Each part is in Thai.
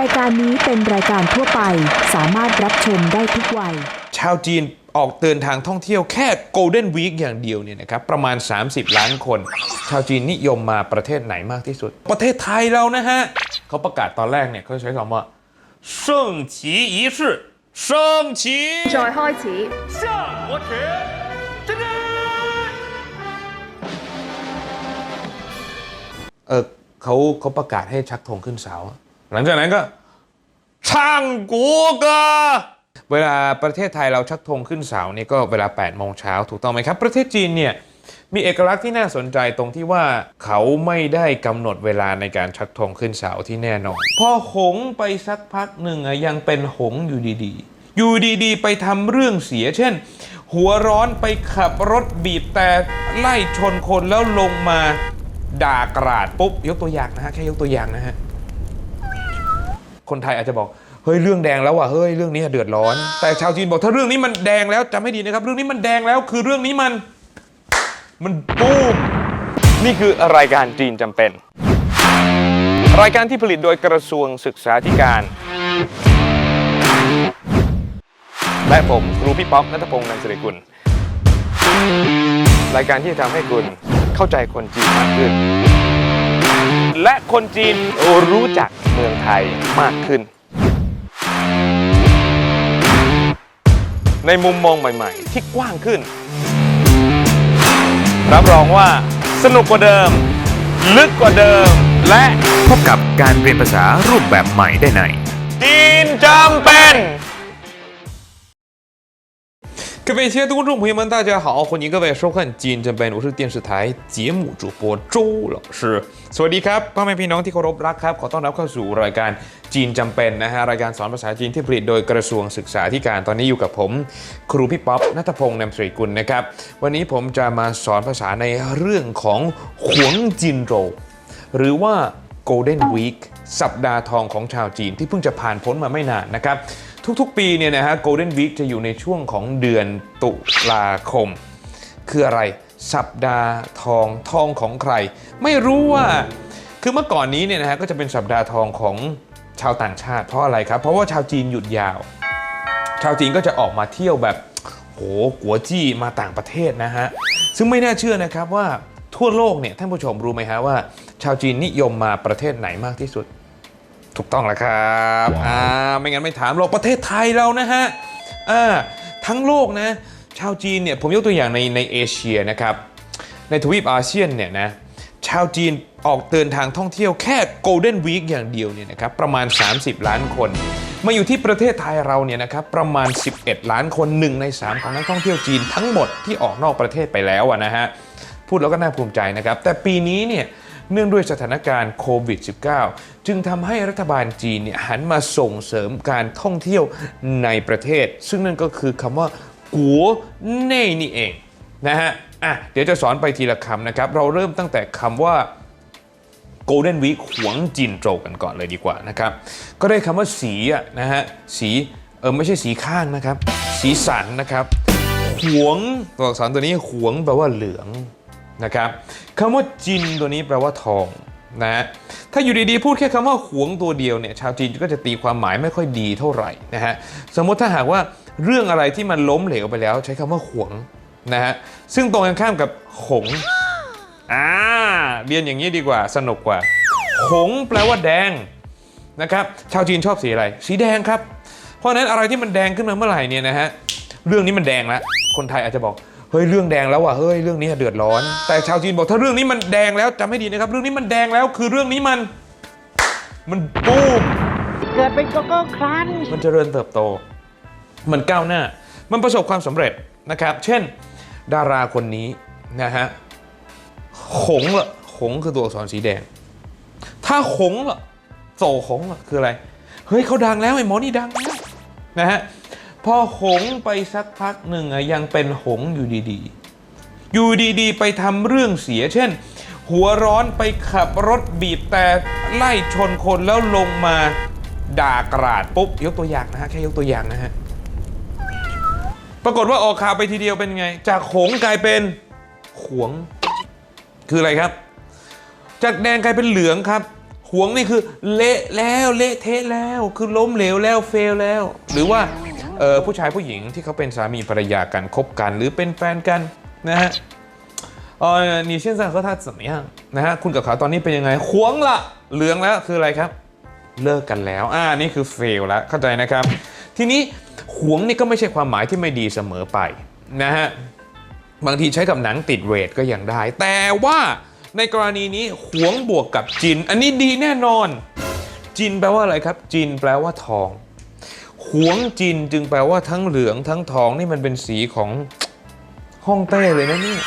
รายการนี้เป็นรายการทั่วไป สามารถรับชมได้ทุกวัย ชาวจีนออกเดินทางท่องเที่ยวแค่ Golden Week อย่างเดียวเนี่ยนะครับประมาณ 30 ล้านคน ชาวจีนนิยมมาประเทศไหนมากที่สุด ประเทศไทยเรานะฮะเขาประกาศตอนแรกเนี่ยเขาใช้คำว่าเซิงฉีอี世เซิงฉี 再开始。上我池真真เออเขาเขาประกาศให้ชักธงขึ้นเสา หลังจากนั้นก็ ช่างกูกะเวลาประเทศไทยเราชักธงขึ้นเสาเนี่ยก็เวลา8โมงเช้าถูกต้องไหมครับ ประเทศจีนเนี่ยมีเอกลักษณ์ที่น่าสนใจตรงที่ว่าเขาไม่ได้กำหนดเวลาในการชักธงขึ้นเสาที่แน่นอน พอหงไปสักพักหนึ่งอะยังเป็นหงอยู่ดีๆ อยู่ดีๆ ไปทำเรื่องเสีย เช่น หัวร้อนไปขับรถบีบแต่ไล่ชนคนแล้วลงมาด่ากราดปุ๊บยกตัวอย่างนะฮะแค่ยกตัวอย่างนะฮะ คนไทยอาจจะบอกเฮ้ยเรื่องแดงแล้วว่ะเฮ้ยเรื่องนี้เดือดร้อน แต่ชาวจีนบอกถ้าเรื่องนี้มันแดงแล้วจำไม่ดีนะครับ เรื่องนี้มันแดงแล้วคือเรื่องนี้มันมันบูมนี่คือรายการจีนจำเป็น รายการที่ผลิตโดยกระทรวงศึกษาธิการ และผมครูพี่ป๊อปนัทพงศ์นันสิริกุลรายการที่จะทำให้คุณเข้าใจคนจีนมากขึ้น และคนจีนรู้จักเมืองไทยมากขึ้น ในมุมมองใหม่ๆ ที่กว้างขึ้น รับรองว่าสนุกกว่าเดิม ลึกกว่าเดิม และพบกับการเรียนภาษารูปแบบใหม่ได้ในจีนจำเป็น 各位亲爱的观众朋友们，大家好，欢迎各位收看《金正本》，我是电视台节目主播周老师。สวัสดีครับพ่อแม่พี่น้องที่เคารพรักครับ ขอต้อนรับเข้าสู่รายการจีนจำเป็นนะฮะรายการสอนภาษาจีนที่ผลิตโดยกระทรวงศึกษาธิการตอนนี้อยู่กับผม ครูพี่ป๊อปนัทพงศ์นำสริกุลนะครับ วันนี้ผมจะมาสอนภาษาในเรื่องของขวงจินโร หรือว่า Golden Week สัปดาห์ทองของชาวจีนที่เพิ่งจะผ่านพ้นมาไม่นานนะครับ ทุกๆ ปีเนี่ยนะฮะ Golden Week จะอยู่ในช่วงของเดือนตุลาคม คืออะไรสัปดาห์ทองทองของใคร ไม่รู้ว่า คือเมื่อก่อนนี้เนี่ยนะฮะก็จะเป็นสัปดาห์ทองของชาวต่างชาติ เพราะอะไรครับ เพราะว่าชาวจีนหยุดยาว ชาวจีนก็จะออกมาเที่ยวแบบโหกัวจี้มาต่างประเทศนะฮะซึ่งไม่น่าเชื่อนะครับว่าทั่วโลกเนี่ยท่านผู้ชมรู้ไหมฮะว่า ชาวจีนนิยมมาประเทศไหนมากที่สุด ถูกต้องแล้วครับอ่าไม่งั้นไม่ถามหรอกประเทศไทยเรานะฮะอ่าทั้งโลกนะ ชาวจีนเนี่ยผมยกตัวอย่างในในเอเชียนะครับ ในทวีปอาเซียนเนี่ยนะชาวจีนออกเดินทางท่องเที่ยวแค่ Golden Week อย่างเดียวเนี่ยนะครับประมาณ 30 ล้านคน มาอยู่ที่ประเทศไทยเราเนี่ยนะครับประมาณ 11 ล้านคนหนึ่งใน 3 ของนักท่องเที่ยวจีนทั้งหมดที่ออกนอกประเทศไปแล้วอะนะฮะพูดแล้วก็น่าภูมิใจนะครับ แต่ปีนี้เนี่ย เนื่องด้วยสถานการณ์โควิด -19 จึงทำให้รัฐบาลจีนเนี่ยหันมาส่งเสริมการท่องเที่ยวในประเทศ ซึ่งนั่นก็คือคำว่ากัวเน่นี่เองนะฮะอะเดี๋ยวจะสอนไปทีละคำนะครับ เราเริ่มตั้งแต่คำว่า Golden Week หวงจินโจวกันก่อนเลยดีกว่านะครับ ก็ได้คำว่าสีอะนะฮะสีเออไม่ใช่สีข้างนะครับ สีสันนะครับหวงตัวอักษรตัวนี้หวงแปลว่าเหลือง นะครับคำว่าจินตัวนี้แปลว่าทองนะฮะถ้าอยู่ดีๆพูดแค่คำว่าหวงตัวเดียวเนี่ยชาวจีนก็จะตีความหมายไม่ค่อยดีเท่าไหร่นะฮะสมมติถ้าหากว่าเรื่องอะไรที่มันล้มเหลวไปแล้ว ใช้คำว่าหวงนะฮะซึ่งตรงกันข้ามกับหงอ่าเรียนอย่างนี้ดีกว่าสนุกกว่า หงแปลว่าแดงนะครับชาวจีนชอบสีอะไร สีแดงครับ เพราะฉะนั้นอะไรที่มันแดงขึ้นมาเมื่อไหร่เนี่ยนะฮะเรื่องนี้มันแดงแล้วคนไทยอาจจะบอก เฮ้ยเรื่องแดงแล้วว่ะเฮ้ยเรื่องนี้เดือดร้อน แต่ชาวจีนบอกถ้าเรื่องนี้มันแดงแล้วจำให้ดีนะครับ เรื่องนี้มันแดงแล้วคือเรื่องนี้มัน มันบูมเกิดเป็นโกโก้ครันช์มันเจริญเติบโต มันก้าวหน้า มันประสบความสำเร็จนะครับ เช่น ดาราคนนี้นะฮะหงละหงคือตัวอักษรสีแดง ถ้าหงละโซหงละคืออะไร เฮ้ยเขาดังแล้วไอ้หมอนี่ดังแล้วนะฮะ พอหงไปสักพักหนึ่งยังเป็นหงอยู่ดีๆ อยู่ดีๆ ไปทำเรื่องเสีย เช่น หัวร้อนไปขับรถบีบแต่ไล่ชนคนแล้วลงมาด่ากราดปุ๊บยกตัวอย่างนะฮะแค่ยกตัวอย่างนะฮะปรากฏว่าออกข่าวไปทีเดียวเป็นไง จากหงกลายเป็นขวง คืออะไรครับ จากแดงกลายเป็นเหลืองครับหหวงนี่คือเละแล้วเละเทะแล้ว คือล้มเหลวแล้วเฟลแล้ว หรือว่า เออผู้ชายผู้หญิงที่เขาเป็นสามีภรรยากันคบกัน หรือเป็นแฟนกันนะฮะเออ你现在和他怎么样นะฮะคุณกับเขาตอนนี้เป็นยังไงขวงละเหลืองแล้วคืออะไรครับ เลิกกันแล้วอ่านี่คือเฟลแล้วเข้าใจนะครับ ทีนี้ขวงนี่ก็ไม่ใช่ความหมายที่ไม่ดีเสมอไปนะฮะบางทีใช้กับหนังติดเรทก็ยังได้ แต่ว่าในกรณีนี้ขวงบวกกับจิน อันนี้ดีแน่นอน จินแปลว่าอะไรครับ จินแปลว่าทอง หวงจินจึงแปลว่าทั้งเหลืองทั้งทองนี่มันเป็นสีของฮ่องเต้เลยนะนี่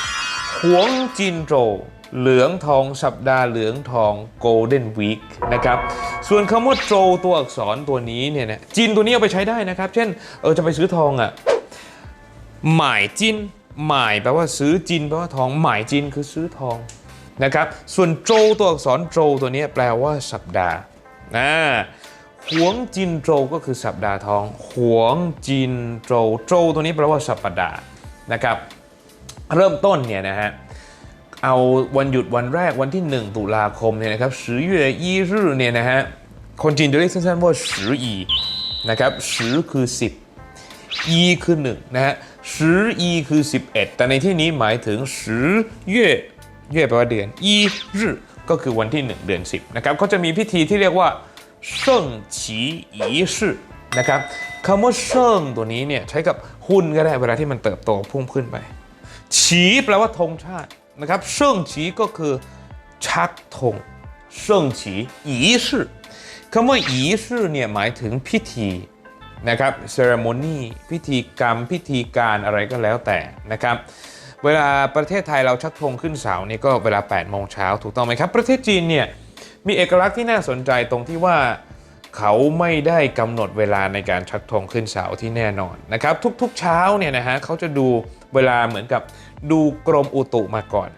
หวงจินโจวเหลืองทองสัปดาห์เหลืองทอง Golden Week นะครับ ส่วนคำว่าโจวตัวอักษรตัวนี้เนี่ยนะจินตัวนี้เอาไปใช้ได้นะครับ เช่นเออจะไปซื้อทองอะ่ะหมายจินหมายแปลว่าซื้อจินแปลว่าทองหมายจินคือซื้อทองนะครับ ส่วนโจวตัวอักษรโจวตัวนี้แปลว่าสัปดาห์นะ หวงจินโจวก็คือสัปดาห์ทองหวงจินโจวโจวตัวนี้แปลว่าสัปดาห์นะครับเริ่มต้นเนี่ยนะฮะเอาวันหยุดวันแรกวันที่ 1 ตุลาคมเนี่ยนะครับสือเย่ยี่รื่อเนี่ยนะฮะคนจีนจะเรียกสั้นๆว่าสืออีนะครับสือคือ 10อีคือ1นะฮะสืออีคือ 11 แต่ในที่นี้หมายถึงสือเย่เย่แปลว่าเดือนอีรื่อก็คือวันที่ 1 เดือน 10นะครับเขาจะมีพิธีที่เรียกว่า เซิ่งฉีอีชื่นะครับคำว่าเซิ่งตัวนี้เนี่ยใช้กับหุ้นก็ได้เวลาที่มันเติบโตพุ่งขึ้นไป ฉีแปลว่าธงชาตินะครับเซิ่งฉีก็คือชักธงเซิ่งฉีอีชื่อคำว่าอีชื่อเนี่ยหมายถึงพิธีนะครับเซเรโมนีพิธีกรรมพิธีการอะไรก็แล้วแต่นะครับเวลาประเทศไทยเราชักธงขึ้นเสาเนี่ยก็เวลา8โมงเช้าถูกต้องไหมครับ ประเทศจีนเนี่ย มีเอกลักษณ์ที่น่าสนใจตรงที่ว่าเขาไม่ได้กำหนดเวลาในการชักธงขึ้นเสาที่แน่นอนนะครับทุกๆเช้าเนี่ยนะฮะเขาจะดูเวลาเหมือนกับดูกรมอุตุมาก่อน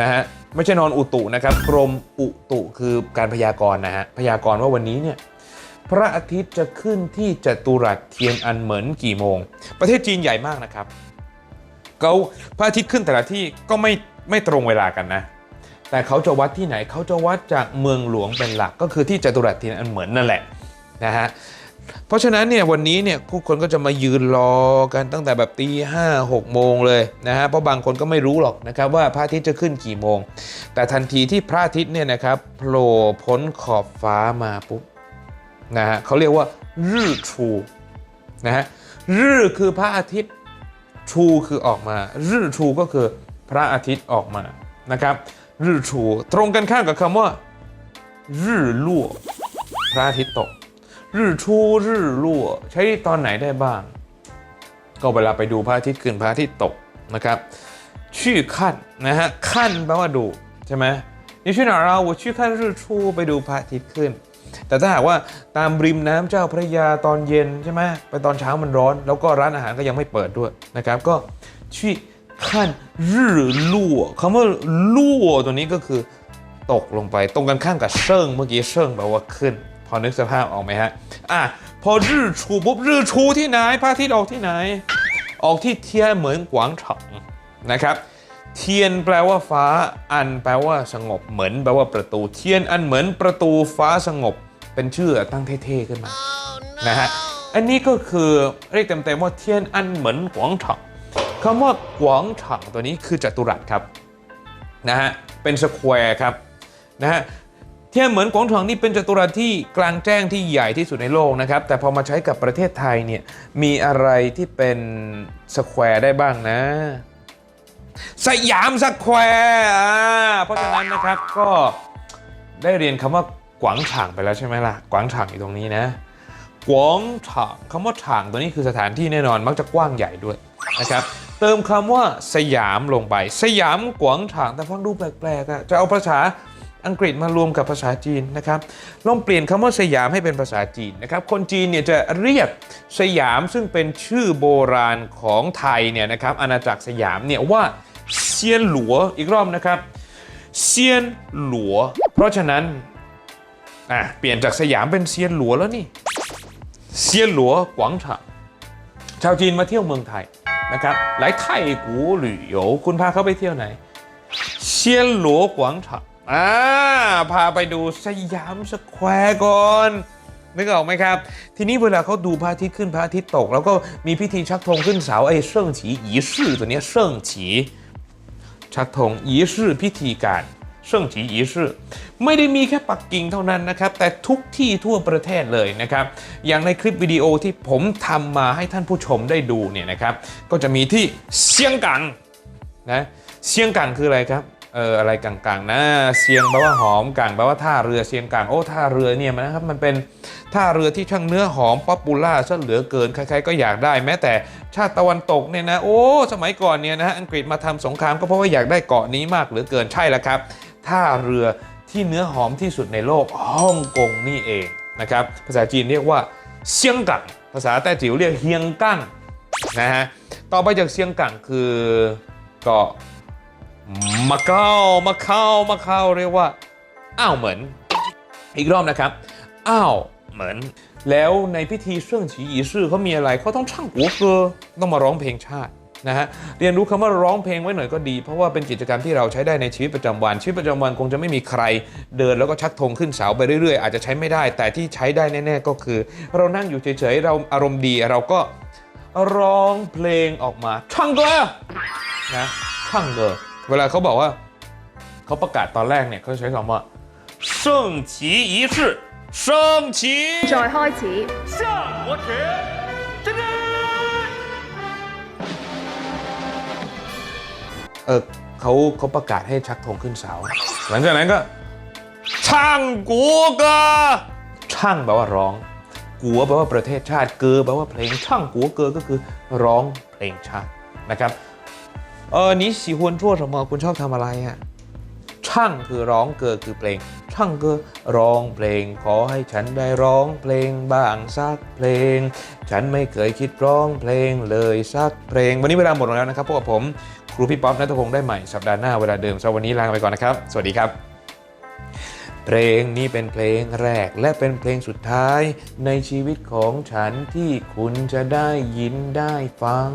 นะฮะไม่ใช่นอนอุตุนะครับกรมอุตุคือการพยากรณ์นะฮะพยากรณ์ว่าวันนี้เนี่ยพระอาทิตย์จะขึ้นที่จัตุรัสเทียนอันเหมินกี่โมง ประเทศจีนใหญ่มากนะครับเขาพระอาทิตย์ขึ้นแต่ละที่ก็ไม่ไม่ตรงเวลากันนะ แต่เขาจะวัดที่ไหนเขาจะวัดจากเมืองหลวงเป็นหลัก ก็คือที่จตุรัสทียนอันเหมือนนั่นแหละนะฮะเพราะฉะนั้นเนี่ยวันนี้เนี่ยผู้คนก็จะมายืนรอกันตั้งแต่แบบตีห้าหกโมงเลยนะฮะเพราะบางคนก็ไม่รู้หรอกนะครับว่าพระอาทิตย์จะขึ้นกี่โมง แต่ทันทีที่พระอาทิตย์เนี่ยนะครับโผล่พ้นขอบฟ้ามาปุ๊บนะฮะเขาเรียกว่ารื่อชูนะฮะรื่อคือพระอาทิตย์ชูคือออกมารื่อชูก็คือพระอาทิตย์ออกมานะครับ รื่อชูตรงกันข้ามกับคำว่า รื่อลั่วพระอาทิตย์ตก รื่อชูรื่อลั่วใช้ตอนไหนได้บ้าง ก็เวลาไปดูพระอาทิตย์ขึ้นพระอาทิตย์ตกนะครับ ชื่อขั้นนะฮะขั้นแปลว่าดูใช่ไหมนี่ชื่อหนาเรา我去看日出ไปดูพระอาทิตย์ขึ้น แต่ถ้าหากว่าตามริมน้ำเจ้าพระยาตอนเย็นใช่ไหมไปตอนเช้ามันร้อน แล้วก็ร้านอาหารก็ยังไม่เปิดด้วยนะครับ ก็ชื่อ ขั้นรื่อลั่วคำว่าลั่วตัวนี้ก็คือตกลงไปตรงกันข้ามกับเชิงเมื่อกี้เชิงแปลว่าขึ้น พอนึกสภาพออกไหมฮะอะพอรื่อชูปุ๊บรื่อชูที่ไหนพระอาทิตย์ออกที่ไหน ออกที่เทียเหมือนกวางฉังนะครับ เทียนแปลว่าฟ้า อันแปลว่าสงบเหมือนแปลว่าประตู เทียนอันเหมือนประตูฟ้าสงบ เป็นชื่อตั้งเท่ๆขึ้นมานะฮะอันนี้ก็คือเรียกเต็มๆว่าเทียนอันเหมือนกวางฉัง คำว่ากวางฉังตัวนี้คือจัตุรัสครับนะฮะเป็นสแควร์ครับนะฮะเทียนเหมือนกวางถางนี่เป็นจัตุรัสที่กลางแจ้งที่ใหญ่ที่สุดในโลกนะครับแต่พอมาใช้กับประเทศไทยเนี่ยมีอะไรที่เป็นสแควร์ได้บ้างนะ สยามสแควร์อ่าเพราะฉะนั้นนะครับก็ได้เรียนคำว่ากวางฉางไปแล้วใช่ไหมล่ะกวางฉางอยู่ตรงนี้นะกวางฉางคำว่าฉางตัวนี้คือสถานที่แน่นอนมักจะกว้างใหญ่ด้วยนะครับ เติมคำว่าสยามลงไป สยามกวางฉางแต่ฟังดูแปลกๆอะจะเอาภาษาอังกฤษมารวมกับภาษาจีนนะครับลองเปลี่ยนคำว่าสยามให้เป็นภาษาจีนนะครับ คนจีนเนี่ยจะเรียกสยามซึ่งเป็นชื่อโบราณของไทยเนี่ยนะครับอาณาจักรสยามเนี่ยว่าเซียนหลัวอีกรอบนะครับเซียนหลัว เพราะฉะนั้นอะเปลี่ยนจากสยามเป็นเซียนหลัวแล้วนี่เซียนหลัวกวางฉางชาวจีนมาเที่ยวเมืองไทย นะครับหลายไทยกูหรือโยคุณพาเขาไปเที่ยวไหน เซียนหลัวกวางฉาง อ่าพาไปดูสยามสแควร์ก่อนนึกออกไหมครับ ทีนี้เวลาเขาดูพระอาทิตย์ขึ้นพระอาทิตย์ตก แล้วก็มีพิธีชักธงขึ้นเสาไอ้เชิ่งฉี仪式ตัวเนี้ยเชิ่งฉีชักธง仪式พิธีการ เชิ่งฉี仪式ไม่ได้มีแค่ปักกิ่งเท่านั้นนะครับ แต่ทุกที่ทั่วประเทศเลยนะครับ อย่างในคลิปวิดีโอที่ผมทำมาให้ท่านผู้ชมได้ดูเนี่ยนะครับ ก็จะมีที่เซียงกังนะเชียงกังคืออะไรครับเอออะไรกังๆนะเชียงแปลว่าหอมกังแปลว่าท่าเรือเชียงกังโอ้ท่าเรือเนี่ยมันนะครับมันเป็นท่าเรือที่ช่างเนื้อหอมป๊อปปูล่าซะเหลือเกินใครๆก็อยากได้แม้แต่ชาติตะวันตกเนี่ยนะโอ้สมัยก่อนเนี่ยนะฮะอังกฤษมาทำสงครามก็เพราะว่าอยากได้เกาะนี้มากเหลือเกินใช่แล้วครับ ท่าเรือที่เนื้อหอมที่สุดในโลกฮ่องกงนี่เองนะครับภาษาจีนเรียกว่าเชียงกังภาษาแต้จิ๋วเรียกเฮียงกั้งนะฮะต่อไปจากเชียงกังคือเกาะมาเก้ามาเข้ามาเข้าเรียกว่าอ้าวเหมือนอีกรอบนะครับอ้าวเหมือน แล้วในพิธีเชื่งฉีอีซื่อเขามีอะไรเขาต้องช่างกัวเกอต้องมาร้องเพลงชาติ นะฮะ เรียนรู้คำว่าร้องเพลงไว้หน่อยก็ดี เพราะว่าเป็นกิจกรรมที่เราใช้ได้ในชีวิตประจำวัน ชีวิตประจำวันคงจะไม่มีใครเดินแล้วก็ชักธงขึ้นเสาไปเรื่อยๆ อาจจะใช้ไม่ได้ แต่ที่ใช้ได้แน่ๆก็คือ เรานั่งอยู่เฉยๆ เราอารมณ์ดีเราก็ร้องเพลงออกมาช่างเกอ นะช่างเกอเวลาเขาบอกว่าเขาประกาศตอนแรกเนี่ยเขาใช้คำว่าเชิ่งฉี仪式เชิ่งฉี 再开始。向我指 เออเขาเขาประกาศให้ชักธงขึ้นเสา หลังจากนั้นก็ ช่างกัวเกอช่างแปลว่าร้องกัวแปลว่าประเทศชาติเกอแปลว่าเพลงช่างกัวเกอก็คือร้องเพลงชาตินะครับเออนี่สีฮวนทั่วสมอคุณชอบทำอะไรฮะช่างคือร้องเกอคือเพลง ช่างเกอร้องเพลง ขอให้ฉันได้ร้องเพลงบ้างสักเพลง ฉันไม่เคยคิดร้องเพลงเลยสักเพลง วันนี้เวลาหมดแล้วนะครับพวกผม ครูพี่ป๊อปนัทพงศ์ได้ใหม่สัปดาห์หน้าเวลาเดิมสำหรับวันนี้ลาไปก่อนนะครับ สวัสดีครับ เพลงนี้เป็นเพลงแรกและเป็นเพลงสุดท้ายในชีวิตของฉันที่คุณจะได้ยินได้ฟัง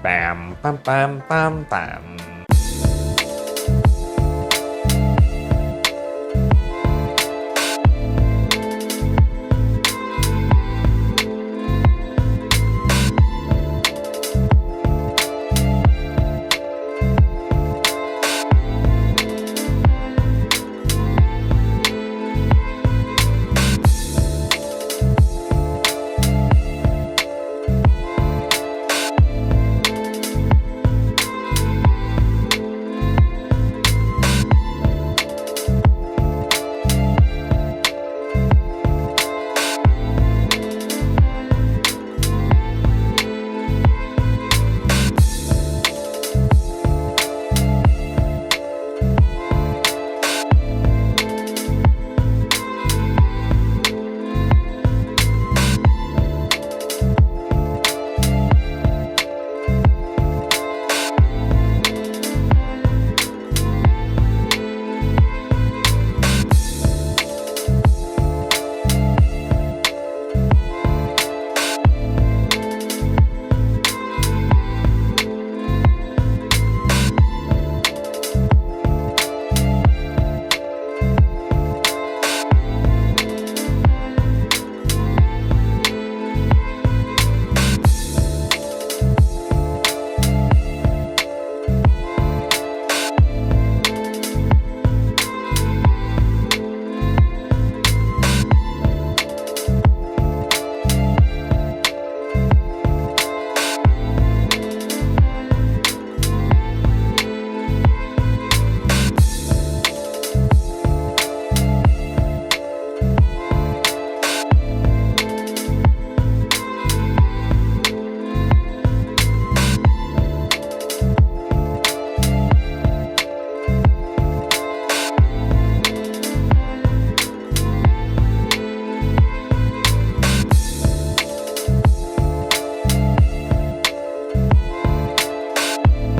แปมปั๊มปั๊มปั๊มปั๊ม